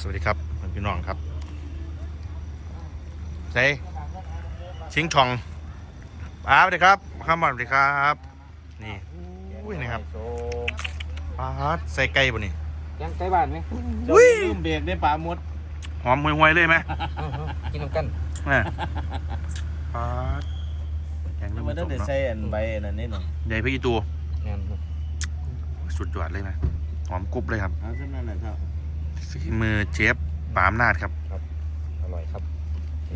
สวัสดีครับพี่น้องครับใส่ชิงทองป้าสวัสดีครับข้ามบอลสวัสดีครับ นี่อุ้ยนะครับป้าดใส่ไก่บ่นี่ยังใกล้บ้านไหมอุ้ยลืมเบรกได้ป่ามดหอมห่วยๆเลยไหมกินน้ำกันแม่ป้าดแกงมัเริ่นมต้องสุกได้เนาะใส่อันใบอันนั้นนี่หน่อยใหญ่พี่อีตูงานสุดยอดเลยนะหอมกรุบเลยครับเอาเท่านั้นแหละครับ ฝีมือเชฟปามนาดครับอร่อยครับ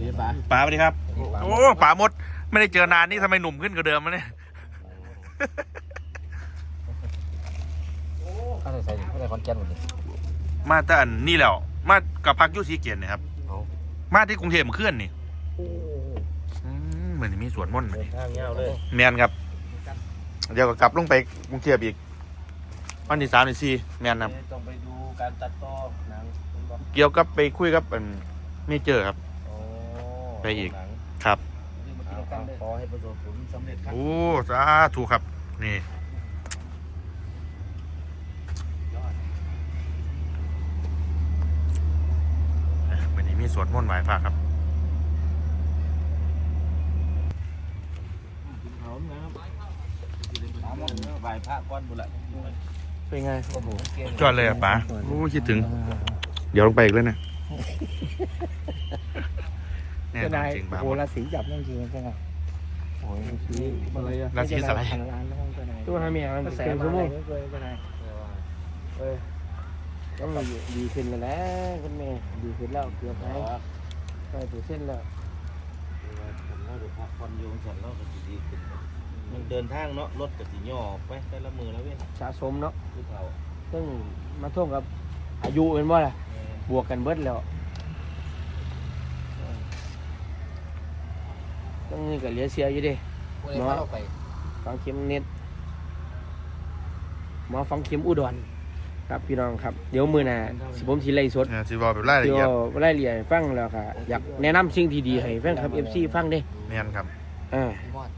นี่ป่าป้าสวัสดีครับ โอ้ป๋ามด ไม่ได้เจอนานนี่ทำไมหนุ่มขึ้นกว่าเดิมมะเนี่ยข้าวใส่ใส่ข้าวใส่คอนแกนหมดเลยมาแต่อันนี่แล้ว มากับพักอยุสีเกียรตินะครับเอามาที่กรุงเทพมาเคลื่อนนี่อืมเหมือนมีสวนม่อนต์เดินทางยาวเลยแมนครับ เดี๋ยวก็กลับลงไปกรุงเทพอีกวันที่สามที่สี่แมนครับต้องไปดู การตัดต่อหนังคุณบอกเกี่ยวกับไปคุยกับอันเมเจอร์ครับ โอ้ไปอีก หนังครับเอาเอาขอให้ประสบผลสำเร็จครับ โอ้สาธุครับ นี่ วันนี้มีสวนม่อนต์ไหวพระครับเอานะครับไหว้พระก้อนบุญละ เป็นไง โอ้โหจอดเลยอะป๋าโอ้คิดถึง เดี๋ยวลงไปอีกเลยนะแน่นอนจริงป๋าโอ้ราศีจับนั่นจริงใช่ไหมโอ้ยสีอะไรอะราศีสไลด์ตัวทำเมียมันกระแสเกินมาชั่วโมเลงยก็ได้เออก็มาดีขึ้นแล้วนะคุณแม่ดีขึ้นแล้วเกือบไหมไปถึงเส้นแล้วผมว่าเดี๋ยวพักผ่อนอยู่สันเราก็จะดีขึ้น มันเดินทางเนาะรถก็สิย่อออกไปแต่ละมือแล้วเว้ยสะสมเนาะผู้เฒ่าซึ่งมาท่วงกับอายุเป็นว่าล่ะแม่บวกกันเบิดแล้วต้องนี่ก็เหลือเสียอยู่ดิ วันนี้เราไปฟังเข็มเน็ตหมอฟังเข็มอุดรครับพี่น้องครับ เดี๋ยวมือหน้าสิผมสิไล่สดเนี่ยสิบอกแบบรายละที่เอียดว่ารายละเอียดให้ฟังแล้วค่ะอยากแนะนำสิ่งที่ดีให้แฟนคลับ FC ฟังเด้แม่นครับอ่าพี่มอดโ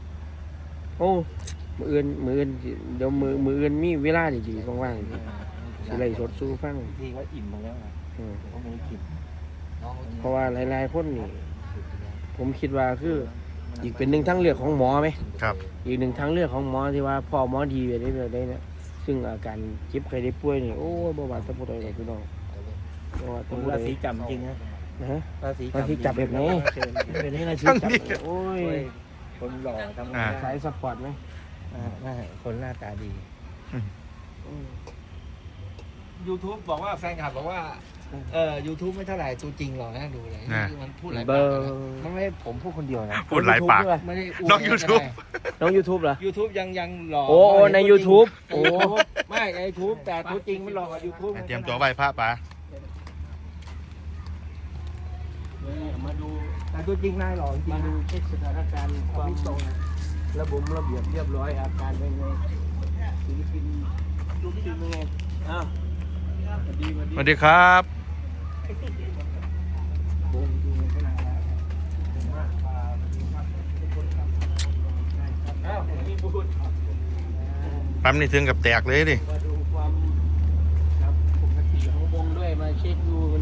อ้มืออื่นมืออื่นสิเดี๋ยวมือมืออื่นมีเวลาดีๆว่างๆสิไล่สดสู้ฟังที่เขาอิ่มมาแล้วนะอืมเขาไม่ได้กินน้องเพราะว่าหลายๆคนนี่ผมคิดว่าคืออีกเป็นหนึ่งทางเลือกของหมอไหมครับ อีกหนึ่งทางเลือกของหมอที่ว่าพ่อหมอดีไปได้แบบได้เนี่ยซึ่งอาการเจ็บใครได้ป่วยนี่โอ้ยบ่ว่าแตะพูดอะไรพี่น้องบ่ว่าแตะพูดราอะไรศีจำจริงนะนะฮะ ราศีราศีจับแบบไหน เป็นนี่ราศีจับโอ้ย คนหล่อทำงานสายสปอร์ตไหมน่าคนหน้าตาดีอืม YouTube บอกว่าแฟนคลับบอกว่าเออ YouTube ไม่เท่าไหร่ตัวจริงหรอกนะดูเลยนะมันพูดหลายเบปาอกร์นะมันไม่ผมพูดคนเดียวนะพูดหลายปากด้วยไม่ได้น้อง YouTube น้อง YouTube เหรอยูทูบยังยังหล่อโอ้โอ้ใน YouTube โอ้โอ้ไม่ใน YouTube แต่ตัวจริงมันหล่อกว่า YouTube เตรียมตัวไหว้พระป๋า มาดูแต่ตัวจริงนายหล่อจริงมาดูเช็คสถานการณ์ความตรงระบบระเบียบเรียบร้อยอาการเป็นไงศิลปินรูปศิลป์เป็นไงอ้าวสวัสดีสวัสสดีวัสดีครับวงดูขนาดนั้นอ้าวมีบุญปั๊มนี่ถึงกับแตกเลยดิมาดูความครับปกติของวงด้วยมาเช็คดูมั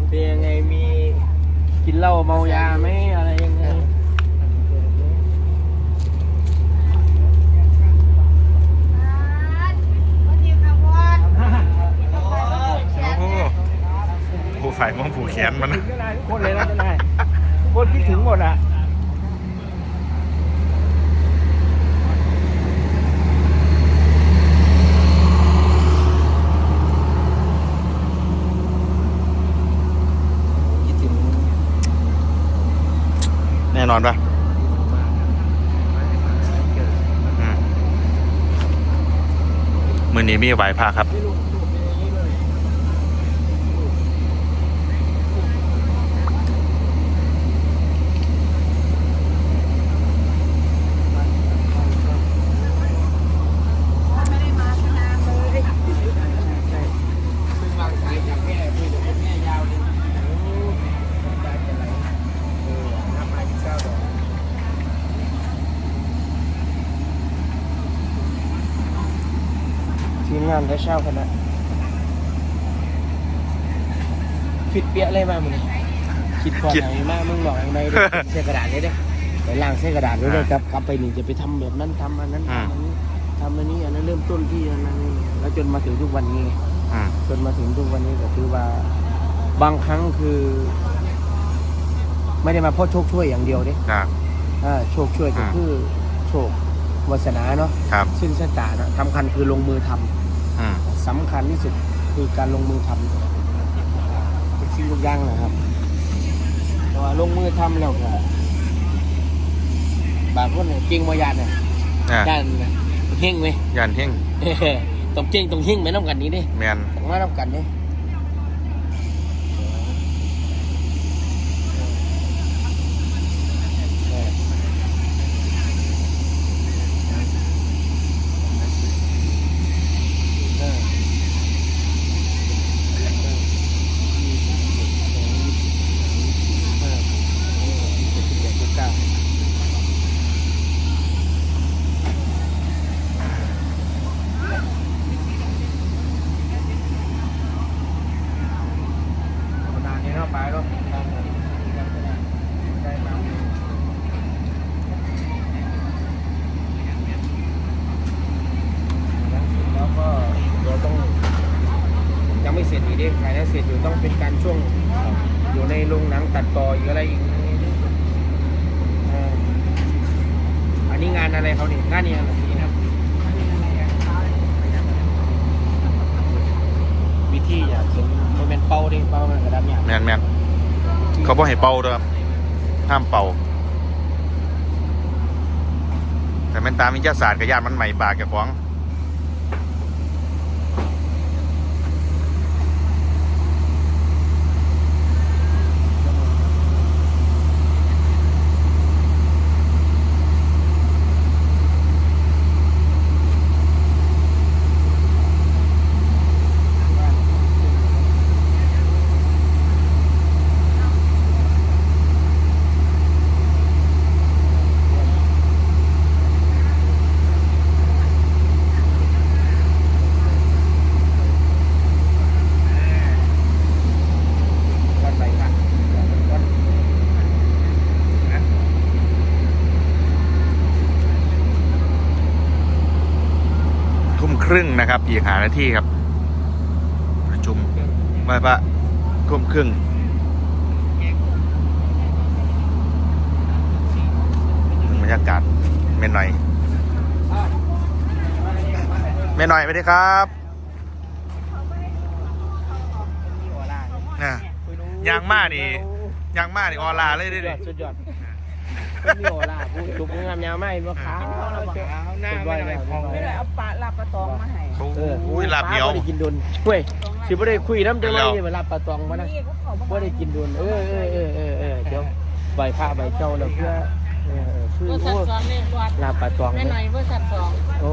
นเป็นยังไงมี กินเหล้าเมายาไหมอะไรยังไงโอ้โหผู้ฝ่ายมองผูกแขนมันนะทุกคนเลยนะเจ้านายทุกคนคิดถึงหมดอะ คิดถึง แน่น อนปะมือนี้มีไหวพาครับ ซึ่งวางสายจากแม่คุยกับแม่ยาวเลยใจจะไหลเออน้ำมาที่เก้าดอก ทีม งานได้เช่าคณะฟิตเปี้ยเลยมามึงคิดพอคิดไหนมากมึงบอกอย่างไรเลยเส้กระดาษเลยเด้อไปล่างเส้กระดาษเลยเด้อกลับกลับไปนี่จะไปทำแบบนั้นทำอันนั้นทำอันนี้ทำอันนี้อันนั้นเริ่มต้นที่อันนั้นนี่แล้วจนมาถึงทุกวันนี้ไงอืมจนมาถึงทุกวันนี้ก็คือว่าบางครั้งคือ ไม่ได้มาเพราะโชคช่วยอย่างเดียวเด้ครับอ่าโชคช่วยก็อ่าคือโชควาสนาเนาะครับสิ้นชะตาเนาะสำคัญคือลงมือทำอืม สำคัญที่สุดคือการลงมือทำเป็นสิ่งทุกอย่างนะครับแต่ว่าลงมือทำแล้วก็บางคนเนี่ยเก่งมายานเนี่ยอะยานเนี่ยเฮงไหม ยันเฮง ต้องเก่งต้องเฮงไหมน้ำกันนี้เด้แมน ต้องมาน้ำกันเด้เออ นานนี้เนาะ ไปแล้วได้มาแล้วก็เดี๋ยวต้องยังไม่เสร็จอีกดิถ่ายให้เสร็จอยู่ต้องเป็นการช่วงอยู่ในโรงหนังตัดต่ออีกอะไรอีกอันนี้งานอะไรเขาเนี่ยงานนี้อะไรนี่นะวิธีอยากเห็น เป่าดิเป่ามันกระดับเนี่ยแมนแมนเขาบอกให้เป่าด้วยครับห้ามเป่า แต่แม่นตามวิทยาศาสตร์กับญาติมันใหม่ปากแกของ วันไหนกันวันนะ ทุ่ม ครึ่งนะครับ อีกหานาทีครับ ประชุมไม่ปะทุ่มครึ่งบรรยากาศเม่นหน่อยเม่นหน่อยไปดีครับนะยางมานี่ยางมานี่ออลาเลยสุดิดยอดสุดยอดคน มีโอลาพูดจุกงามยาวไม่มาขาวหน้าไม่ได้พองไม่ได้เอาปลาลาปลาตองมาให้โอ้ยลาบเหนียวไม่ได้กินดุนเว้ยสิบ่ได้คุยน้ำจังเลยแล้วเวลาปลาตองมานะนี่พวกเขาบ่ได้กินดุนเออเออเออเออเออเดี๋ยวใบผ้าใบเจ้าแล้วเพื่อคือโอ้ลาปลาตองแม่หน่อยเบอร์สัตว์สองโอ้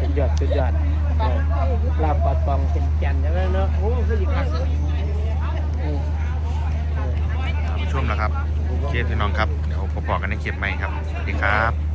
สุดยอดสุดยอดลาปลาตองเป็นแก่นอย่างนั้นเนาะโอ้คืออีกครั้งเออเออช่วงนะครับ เคพี่น้องครับ เดี๋ยวพบกันในคลิปใหม่ครับ สวัสดีครับ